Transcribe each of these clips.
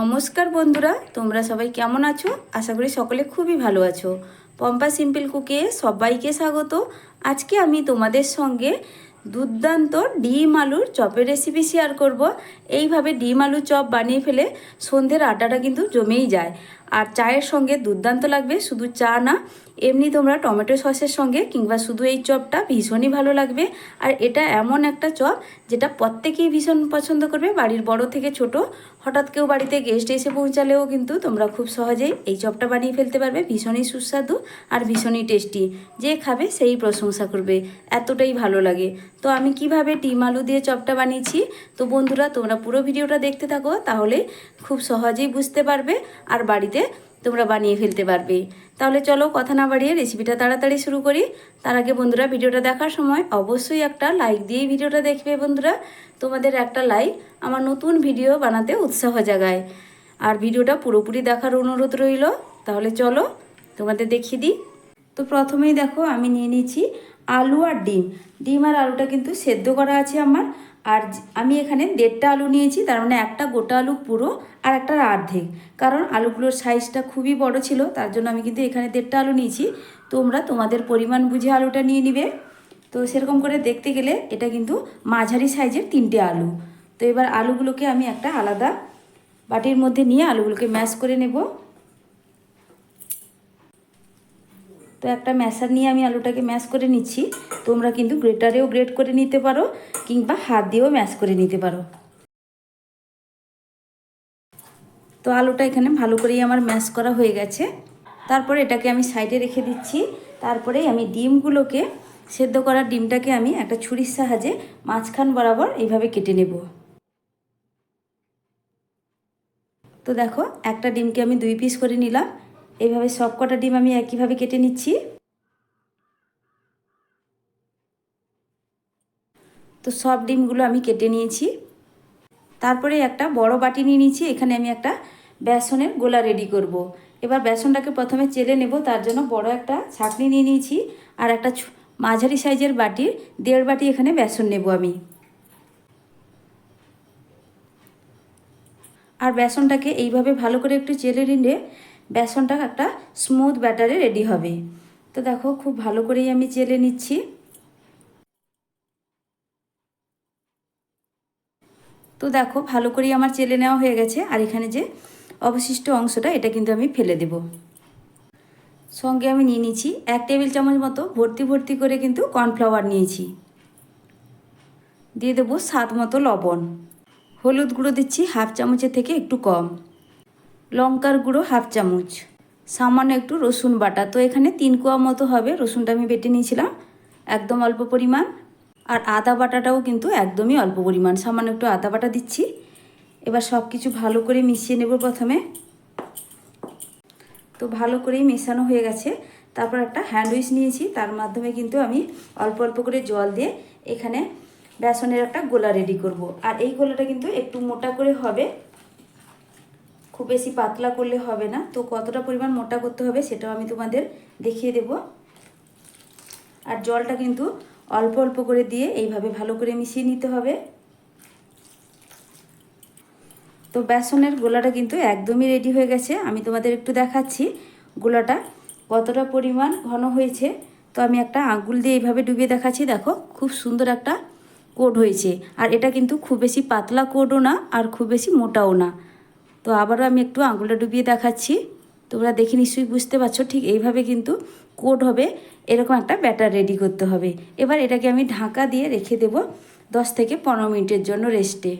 নমস্কার বন্ধুরা, তোমরা সবাই কেমন আছো? আশা করি সকলে খুবই ভালো আছো। পম্পা সিম্পল কুকে সবাইকে স্বাগত। আজকে আমি তোমাদের সঙ্গে দুর্দান্ত ডিম আলুর চপের রেসিপি শেয়ার করব। এইভাবে ডিম আলু চপ বানিয়ে ফেলে সন্ধ্যের আড্ডাটা কিন্তু জমেই যায়। আর চায়ের সঙ্গে দুর্দান্ত লাগবে, শুধু চা না এমনি তোমরা টমেটো সসের সঙ্গে কিংবা শুধু এই চপটা ভীষণই ভালো লাগবে। আর এটা এমন একটা চপ যেটা প্রত্যেকেই ভীষণ পছন্দ করবে। বাড়ির বড় থেকে ছোট, হঠাৎ কেউ বাড়িতে গেস্ট এসে পৌঁছালেও কিন্তু তোমরা খুব সহজেই এই চপটা বানিয়ে ফেলতে পারবে। ভীষণই সুস্বাদু আর ভীষণই টেস্টি যে খাবে সেই প্রশংসা করবে। এতটাই ভালো লাগে। তো আমি কীভাবে ডিম আলু দিয়ে চপটা বানিয়েছি? তো বন্ধুরা, তোমরা পুরো ভিডিওটা দেখতে থাকো, তাহলে খুব সহজেই বুঝতে পারবে। আর বাড়িতে তোমরা বানিয়ে ফেলতে পারবে। তাহলে চলো কথা না বাড়িয়ে রেসিপিটা তাড়াতাড়ি শুরু করি। তার আগে বন্ধুরা ভিডিওটা দেখার সময় অবশ্যই একটা লাইক দিয়েই ভিডিওটা দেখবে বন্ধুরা। তোমাদের একটা লাইক আমার নতুন ভিডিও বানাতে উৎসাহ জাগায়। আর ভিডিওটা পুরোপুরি দেখার অনুরোধ রইল। তাহলে চলো তোমাদের দেখিয়ে দিই। তো প্রথমেই দেখো আমি নিয়ে নিয়েছি আলু আর ডিম। ডিম আর আলুটা কিন্তু সেদ্ধ করা আছে আমার। আর আমি এখানে দেড়টা আলু নিয়েছি, তার মানে একটা গোটা আলু পুরো আর একটা অর্ধেক। কারণ আলুগুলোর সাইজটা খুবই বড় ছিল, তার জন্য আমি কিন্তু এখানে দেড়টা আলু নিয়েছি। তোমরা তোমাদের পরিমাণ বুঝে আলুটা নিয়ে নিবে। তো সেরকম করে দেখতে গেলে এটা কিন্তু মাঝারি সাইজের তিনটে আলু। তো এবার আলুগুলোকে আমি একটা আলাদা বাটির মধ্যে নিয়ে আলুগুলোকে ম্যাশ করে নেব। তো একটা ম্যাশার নিয়ে আমি আলুটাকে ম্যাশ করে নিচ্ছি। তোমরা কিন্তু গ্রেটারেও গ্রেট করে নিতে পারো কিংবা হাত দিয়েও ম্যাশ করে নিতে পারো। তো আলুটা এখানে ভালো করেই আমার ম্যাশ করা হয়ে গেছে। তারপরে এটাকে আমি সাইডে রেখে দিচ্ছি। তারপরে আমি ডিমগুলোকে সেদ্ধ করা ডিমটাকে আমি একটা ছুরির সাহায্যে মাঝখান বরাবর এইভাবে কেটে নেব। তো দেখো, একটা ডিমকে আমি দুই পিস করে নিলাম। এইভাবে সব কটা ডিম আমি একইভাবে কেটে নিচ্ছি। তো সব ডিমগুলো আমি কেটে নিয়েছি। তারপরে একটা বড় বাটি নিয়ে নিয়েছি, এখানে আমি একটা বেসনের গোলা রেডি করব। এবার বেসনটাকে প্রথমে চেলে নেব, তার জন্য বড় একটা ছাঁকনি নিয়ে নিয়েছি আর একটা মাঝারি সাইজের বাটির দেড় বাটি এখানে বেসন নেব আমি। আর বেসনটাকে এইভাবে ভালো করে একটু চেলে নিলে বেসনটা একটা স্মুথ ব্যাটারে রেডি হবে। তো দেখো, খুব ভালো করেই আমি চেলে নিচ্ছি। তো দেখো, ভালো করেই আমার চেলে নেওয়া হয়ে গেছে। আর এখানে যে অবশিষ্ট অংশটা, এটা কিন্তু আমি ফেলে দেব। সঙ্গে আমি নিয়ে নিয়েছি এক টেবিল চামচ মতো ভর্তি ভর্তি করে কিন্তু কর্নফ্লাওয়ার নিয়েছি। দিয়ে দেবো স্বাদ মতো লবণ। হলুদ গুঁড়ো দিচ্ছি হাফ চামচের থেকে একটু কম। লঙ্কার গুঁড়ো হাফ চামচ। সামান্য একটু রসুন বাটা। তো এখানে তিন কোয়া মতো হবে। রসুনটা আমি বেটে নিয়েছিলাম, একদম অল্প পরিমাণ। আর আদা বাটাটাও কিন্তু একদমই অল্প পরিমাণ। সামান্য একটু আদা বাটা দিচ্ছি। এবার সব কিছু ভালো করে মিশিয়ে নেব প্রথমে। তো ভালো করেই মেশানো হয়ে গেছে। তারপর একটা হ্যান্ডউইচ নিয়েছি। তার মাধ্যমে কিন্তু আমি অল্প অল্প করে জল দিয়ে এখানে বেসনের একটা গোলা রেডি করব। আর এই গোলাটা কিন্তু একটু মোটা করে হবে। খুব বেশি পাতলা করলে হবে না। তো কতটা পরিমাণ মোটা করতে হবে সেটাও আমি তোমাদের দেখিয়ে দেব। আর জলটা কিন্তু অল্প অল্প করে দিয়ে এইভাবে ভালো করে মিশিয়ে নিতে হবে। তো বেসনের গোলাটা কিন্তু একদমই রেডি হয়ে গেছে। আমি তোমাদের একটু দেখাচ্ছি গোলাটা কতটা পরিমাণ ঘন হয়েছে। তো আমি একটা আঙুল দিয়ে এইভাবে ডুবিয়ে দেখাচ্ছি, দেখো খুব সুন্দর একটা কোড হয়েছে। আর এটা কিন্তু খুব বেশি পাতলা কোডও না, আর খুব বেশি মোটাও না। তো আবারও আমি একটু আঙুলটা ডুবিয়ে দেখাচ্ছি। তোমরা দেখে নিশ্চয়ই বুঝতে পারছ, ঠিক এইভাবে কিন্তু কোট হবে, এরকম একটা ব্যাটার রেডি করতে হবে। এবার এটাকে আমি ঢাকা দিয়ে রেখে দেব দশ থেকে পনেরো মিনিটের জন্য রেস্টে।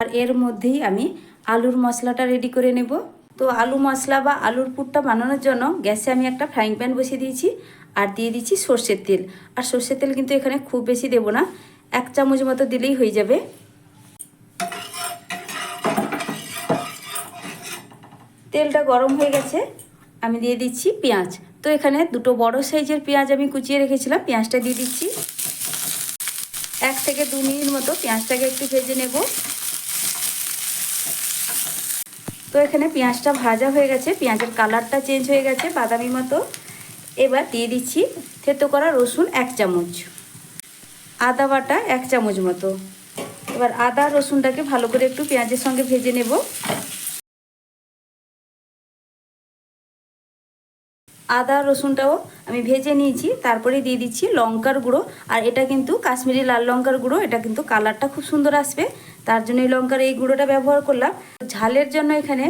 আর এর মধ্যেই আমি আলুর মশলাটা রেডি করে নেব। তো আলু মশলা বা আলুর পুরটা বানানোর জন্য গ্যাসে আমি একটা ফ্রাইং প্যান বসিয়ে দিয়েছি আর দিয়ে দিচ্ছি সর্ষের তেল। আর সর্ষের তেল কিন্তু এখানে খুব বেশি দেব না, এক চামচ মতো দিলেই হয়ে যাবে। তেলটা গরম হয়ে গেছে, আমি দিয়ে দিচ্ছি পেঁয়াজ। তো এখানে দুটো বড় সাইজের পেঁয়াজ আমি কুচিয়ে রেখেছিলাম, পেঁয়াজটা দিয়ে দিচ্ছি। এক থেকে দু মিনিট মতো পেঁয়াজটাকে একটু ভেজে নেব। তো এখানে পেঁয়াজটা ভাজা হয়ে গেছে, পেঁয়াজের কালারটা চেঞ্জ হয়ে গেছে বাদামি মতো। এবার দিয়ে দিচ্ছি থেতো করা রসুন এক চামচ, আদা বাটা এক চামচ মতো। এবার আদা রসুনটাকে ভালো করে একটু পেঁয়াজের সঙ্গে ভেজে নেব। আদা রসুনটাও আমি ভেজে নিয়েছি, তারপরে দিয়ে দিচ্ছি লঙ্কার গুঁড়ো। আর এটা কিন্তু কাশ্মীরি লাল লঙ্কার গুঁড়ো, এটা কিন্তু কালারটা খুব সুন্দর আসবে। তার জন্য এই লঙ্কার এই গুঁড়োটা ব্যবহার করলাম। ঝালের জন্য এখানে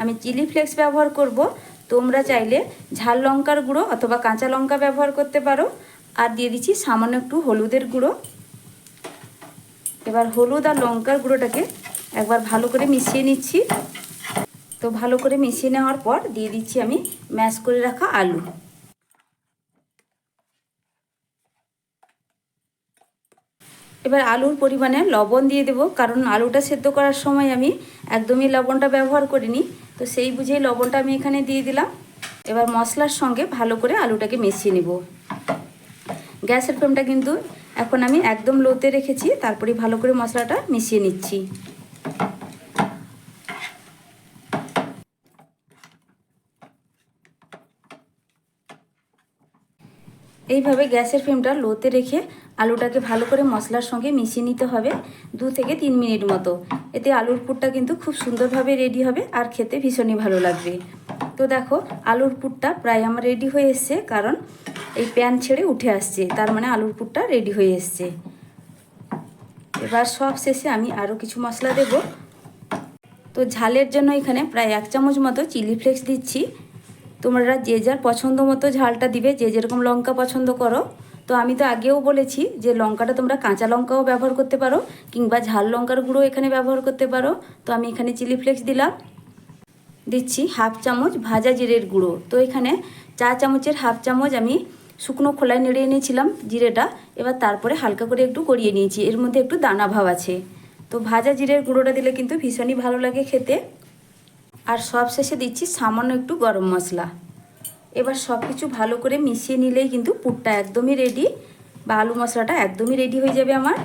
আমি চিলি ফ্লেক্স ব্যবহার করব। তোমরা চাইলে ঝাল লঙ্কার গুঁড়ো অথবা কাঁচা লঙ্কা ব্যবহার করতে পারো। আর দিয়ে দিচ্ছি সামান্য একটু হলুদের গুঁড়ো। এবার হলুদ আর লঙ্কার গুঁড়োটাকে একবার ভালো করে মিশিয়ে নিচ্ছি। তো ভালো করে মিশিয়ে নেওয়ার পর দিয়ে দিচ্ছি আমি ম্যাশ করে রাখা আলু। এবার আলুর পরিমাণে লবণ দিয়ে দেবো, কারণ আলুটা সেদ্ধ করার সময় আমি একদমই লবণটা ব্যবহার করিনি, তো সেই বুঝেই লবণটা আমি এখানে দিয়ে দিলাম। এবার মশলার সঙ্গে ভালো করে আলুটাকে মিশিয়ে নেব। গ্যাসের ফ্লেমটা কিন্তু এখন আমি একদম লোতে রেখেছি, তারপরে ভালো করে মশলাটা মিশিয়ে নিচ্ছি। এইভাবে গ্যাসের ফ্লেমটা লোতে রেখে আলুটাকে ভালো করে মশলার সঙ্গে মিশিয়ে নিতে হবে দু থেকে তিন মিনিট মতো। এতে আলুর পুরটা কিন্তু খুব সুন্দরভাবে রেডি হবে আর খেতে ভীষণই ভালো লাগবে। তো দেখো, আলুর পুরটা প্রায় আমার রেডি হয়ে এসছে, কারণ এই প্যান ছেড়ে উঠে আসছে, তার মানে আলুর পুরটা রেডি হয়ে এসছে। এবার সব শেষে আমি আরও কিছু মশলা দেব। তো ঝালের জন্য এখানে প্রায় এক চামচ মতো চিলি ফ্লেক্স দিচ্ছি। তোমরা যে যার পছন্দ মতো ঝালটা দিবে, যে যেরকম লঙ্কা পছন্দ করো। তো আমি তো আগেও বলেছি যে লঙ্কাটা তোমরা কাঁচা লঙ্কাও ব্যবহার করতে পারো, কিংবা ঝাল লঙ্কার গুঁড়ো এখানে ব্যবহার করতে পারো। তো আমি এখানে চিলি ফ্লেক্স দিলাম। দিচ্ছি হাফ চামচ ভাজা জিরের গুঁড়ো। তো এখানে চা চামচের হাফ চামচ আমি শুকনো খোলায় নেড়ে নিয়েছিলাম জিরেটা। এবার তারপরে হালকা করে একটু গড়িয়ে নিয়েছি। এর মধ্যে একটু দানা ভাব আছে। তো ভাজা জিরের গুঁড়োটা দিলে কিন্তু ভীষণই ভালো লাগে খেতে। আর সব শেষে দিচ্ছি সামান্য একটু গরম মশলা। এবার সব কিছু ভালো করে মিশিয়ে নিলেই কিন্তু পুরটা একদমই রেডি বা আলু মশলাটা একদমই রেডি হয়ে যাবে আমার।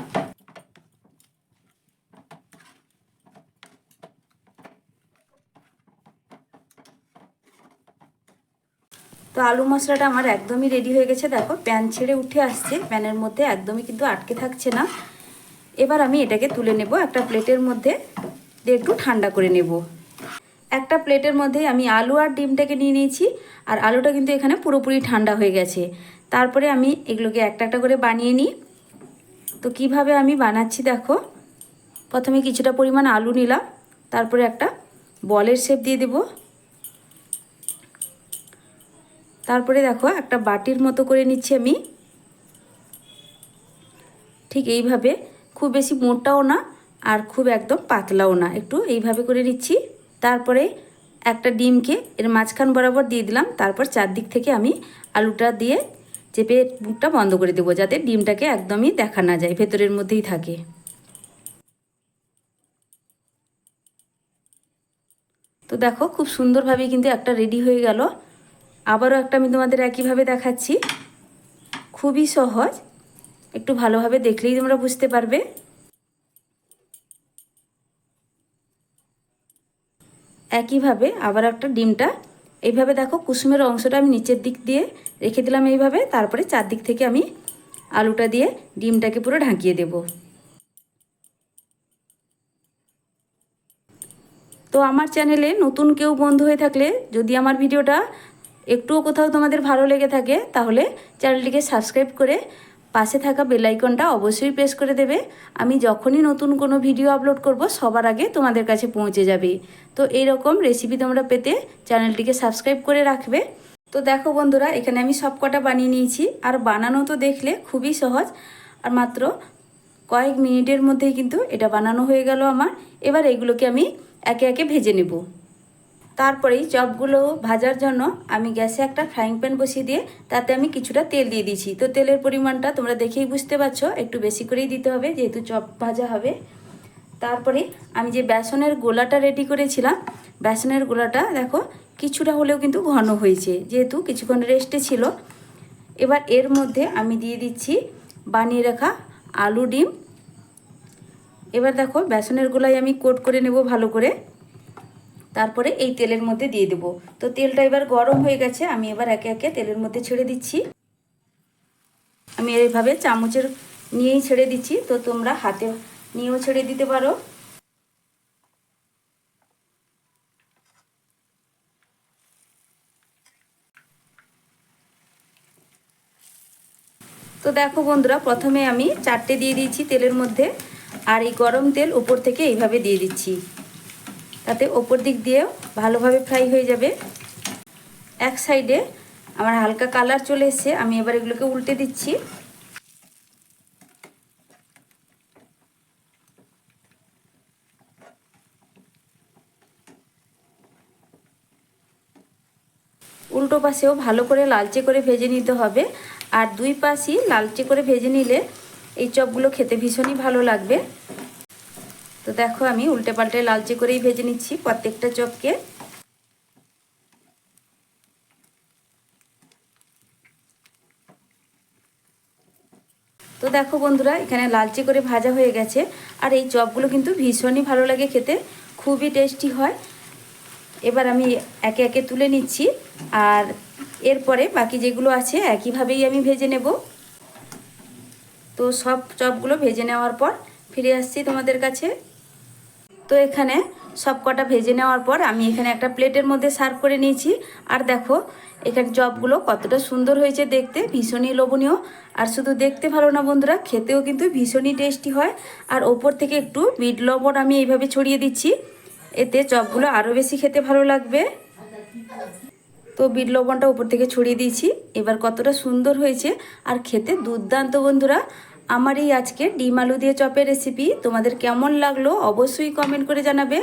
তো আলু মশলাটা আমার একদমই রেডি হয়ে গেছে। দেখো প্যান ছেড়ে উঠে আসছে। প্যানের মধ্যে একদমই কিন্তু আটকে থাকছে না। এবার আমি এটাকে তুলে নেব একটা প্লেটের মধ্যে। একটু ঠান্ডা করে নেব। একটা প্লেটের মধ্যে আমি আলু আর ডিমটাকে নিয়ে নিয়েছি, আর আলুটা কিন্তু এখানে পুরোপুরি ঠান্ডা হয়ে গেছে। তারপরে আমি এগুলোকে একটা একটা করে বানিয়ে নিই। তো কীভাবে আমি বানাচ্ছি দেখো, প্রথমে কিছুটা পরিমাণ আলু নিলাম, তারপরে একটা বলের শেপ দিয়ে দেব। তারপরে দেখো, একটা বাটির মতো করে নিচ্ছি আমি। ঠিক এইভাবে, খুব বেশি মোটাও না, আর খুব একদম পাতলাও না, একটু এইভাবে করে নিচ্ছি। তারপরে একটা ডিমকে এর মাঝখান বরাবর দিয়ে দিলাম। তারপর চারদিক থেকে আমি আলুটা দিয়ে চেপে মুখটা বন্ধ করে দেবো যাতে ডিমটাকে একদমই দেখা না যায়, ভেতরের মধ্যেই থাকে। তো দেখো খুব সুন্দরভাবে কিন্তু একটা রেডি হয়ে গেল। আবারও একটা আমি তোমাদের একইভাবে দেখাচ্ছি। খুবই সহজ, একটু ভালোভাবে দেখলেই তোমরা বুঝতে পারবে। একইভাবে আবার একটা ডিমটা, এইভাবে দেখো কুসুমের অংশটা আমি নিচের দিক দিয়ে রেখে দিলাম এইভাবে, তারপরে চারদিক থেকে আমি আলুটা দিয়ে ডিমটাকে পুরো ঢাকিয়ে দেব। তো আমার চ্যানেলে নতুন কেউ বন্ধু হয়ে থাকলে যদি আমার ভিডিওটা একটুও কোথাও তোমাদের ভালো লেগে থাকে, তাহলে চ্যানেলটিকে সাবস্ক্রাইব করে পাশে থাকা বেলাইকনটা অবশ্যই প্রেস করে দেবে। আমি যখনই নতুন কোনো ভিডিও আপলোড করব, সবার আগে তোমাদের কাছে পৌঁছে যাবে। তো এই রকম রেসিপি তোমরা পেতে চ্যানেলটিকে সাবস্ক্রাইব করে রাখবে। তো দেখো বন্ধুরা, এখানে আমি সব কটা বানিয়ে নিয়েছি। আর বানানো তো দেখলে খুবই সহজ। আর মাত্র কয়েক মিনিটের মধ্যেই কিন্তু এটা বানানো হয়ে গেল আমার। এবার এগুলোকে আমি একে একে ভেজে নেব। তারপরেই চপগুলো ভাজার জন্য আমি গ্যাসে একটা ফ্রাইং প্যান বসিয়ে দিয়ে তাতে আমি কিছুটা তেল দিয়ে দিয়েছি। তো তেলের পরিমাণটা তোমরা দেখেই বুঝতে পারছ, একটু বেশি করেই দিতে হবে যেহেতু চপ ভাজা হবে। তারপরে আমি যে বেসনের গোলাটা রেডি করেছিলাম, বেসনের গোলাটা দেখো কিছুটা হলেও কিন্তু ঘন হয়েছে, যেহেতু কিছুক্ষণ রেস্টে ছিল। এবার এর মধ্যে আমি দিয়ে দিচ্ছি বানিয়ে রাখা আলু ডিম। এবার দেখো বেসনের গোলাই আমি কোট করে নেব ভালো করে। তারপরে এই তেলের মধ্যে দিয়ে দেবো। তো তেলটা এবার গরম হয়ে গেছে, আমি এবার একে একে তেলের মধ্যে ছেড়ে দিচ্ছি। আমি এইভাবে চামচের নিয়েই ছেড়ে দিচ্ছি, তো তোমরা হাতে নিয়েও ছেড়ে দিতে পারো। তো দেখো বন্ধুরা, প্রথমে আমি চারটে দিয়ে দিয়েছি তেলের মধ্যে, আর এই গরম তেল উপর থেকে এইভাবে দিয়ে দিচ্ছি। তাতে ওপর দিক দিয়েও ভালোভাবে ফ্রাই হয়ে যাবে। এক সাইডে আমার হালকা কালার চলে এসছে, আমি এবার এগুলোকে উল্টে দিচ্ছি। উল্টো পাশেও ভালো করে লালচে করে ভেজে নিতে হবে, আর দুই পাশই লালচে করে ভেজে নিলে এই চপগুলো খেতে ভীষণই ভালো লাগবে। তো দেখো, আমি উল্টে পাল্টে লালচে করেই ভেজে নিচ্ছি প্রত্যেকটা চপকে। তো দেখো বন্ধুরা, এখানে লালচে করে ভাজা হয়ে গেছে। আর এই চপগুলো কিন্তু ভীষণই ভালো লাগে খেতে, খুবই টেস্টি হয়। এবার আমি একে একে তুলে নিচ্ছি। আর এরপরে বাকি যেগুলো আছে, একইভাবেই আমি ভেজে নেব। তো সব চপগুলো ভেজে নেওয়ার পর ফিরে আসছি তোমাদের কাছে। তো এখানে সব কটা ভেজে নেওয়ার পর আমি এখানে একটা প্লেটের মধ্যে সার্ভ করে নিয়েছি। আর দেখো, এখানে চপগুলো কতটা সুন্দর হয়েছে দেখতে, ভীষণই লোভনীয়। আর শুধু দেখতে ভালো না বন্ধুরা, খেতেও কিন্তু ভীষণই টেস্টি হয়। আর ওপর থেকে একটু বিট লবণ আমি এইভাবে ছড়িয়ে দিচ্ছি। এতে চপগুলো আরও বেশি খেতে ভালো লাগবে। তো বিট লবণটা উপর থেকে ছড়িয়ে দিয়েছি। এবার কতটা সুন্দর হয়েছে। আর খেতে দুর্দান্ত বন্ধুরা। আমার এই আজকে ডিম আলু দিয়ে চপের রেসিপি তোমাদের কেমন লাগল অবশ্যই কমেন্ট করে জানাবে।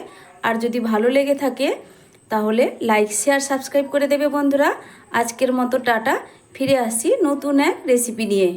আর যদি ভালো লেগে থাকে, তাহলে লাইক শেয়ার সাবস্ক্রাইব করে দেবে বন্ধুরা। আজকের মতো টাটা, ফিরে আসছি নতুন এক রেসিপি নিয়ে।